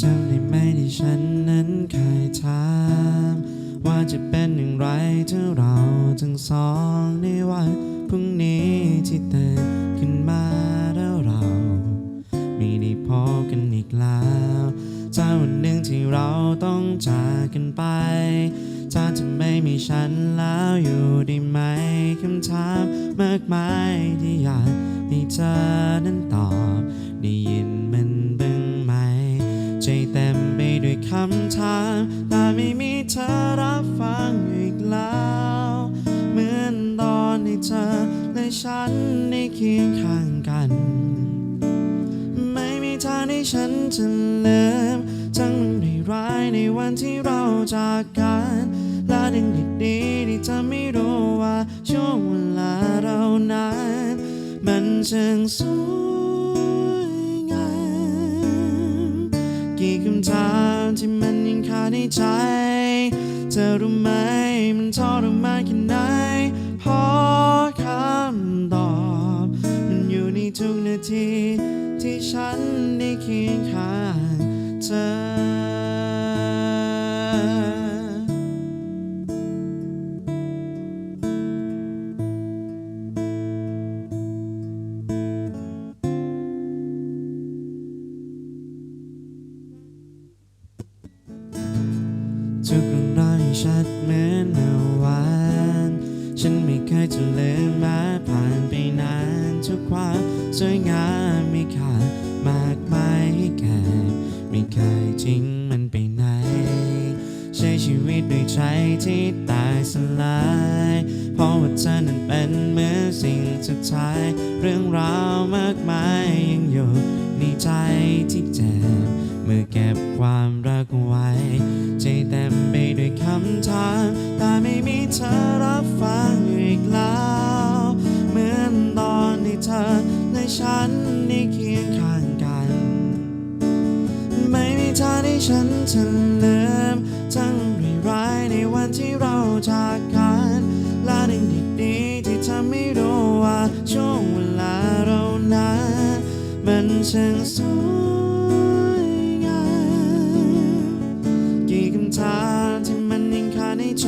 จำได้ไหมที่ฉันนั้นเคยถาม ว่าจะเป็นอย่างไรถ้าเราทั้งสองในวันพรุ่งนี้ที่ตื่นขึ้นมาแล้วเราไม่ได้พบกันอีกแล้วถ้าวันหนึ่งที่เราต้องจากกันไปถ้าจะไม่มีฉันแล้วอยู่ได้ไหมคำถามมากมายที่อยากให้เธอนั้นตอบ จะลืมทั้งเรื่องร้ายในวันที่เราจากกัน และเรื่องดีๆที่เธอไม่รู้ว่าช่วงเวลาเรานั้น มันช่างสวยงามกี่คำถามที่มันยังคาในใจ เธอรู้ไหมมันทรมานแค่ไหนเพร ทุกนาทีที่ฉันได้เคียงข้างเธอ ทุกเรื่องราวให้ชัดเหมือนเมื่อวาน ฉันไม่เคยจะลืมแม้ผ่าน นานทุกความสวยงามมีค่ามากมายให้แก่ไม่เคยทิ้งมันไปไหน ใช้ชีวิตด้วยใจที่ตายสลาย เพราะว่าเธอนั้นเป็นเหมือนสิ่งสุดท้าย เรื่องราวมากมายยังอยู่ในใจที่เจ็บเมื่อเก็บความรักไว้ ใจเต็มไปด้วยคำถามแต่ไม่มีเธอ อและฉันได้เคียงข้างกัน ไม่มีทางที่ฉันจะลืมทั้งร้ายในวันที่เราจากกัน และเรื่งดีๆที่ทำให้รู้ว่าช่วงเวลาเรานั้นมันช่างสวยงามกี่คำถามที่มันยังคาในใจ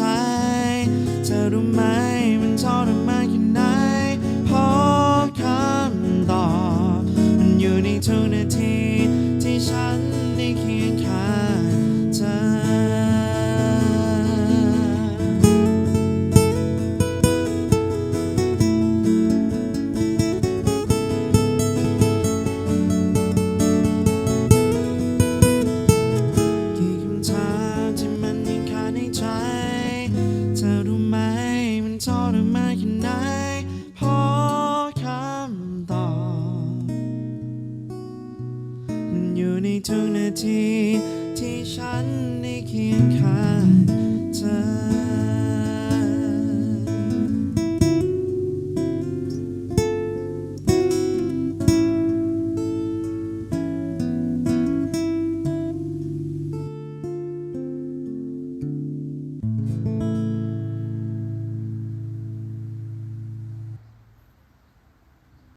ทุกนาทีที่ฉันได้เคียงข้าง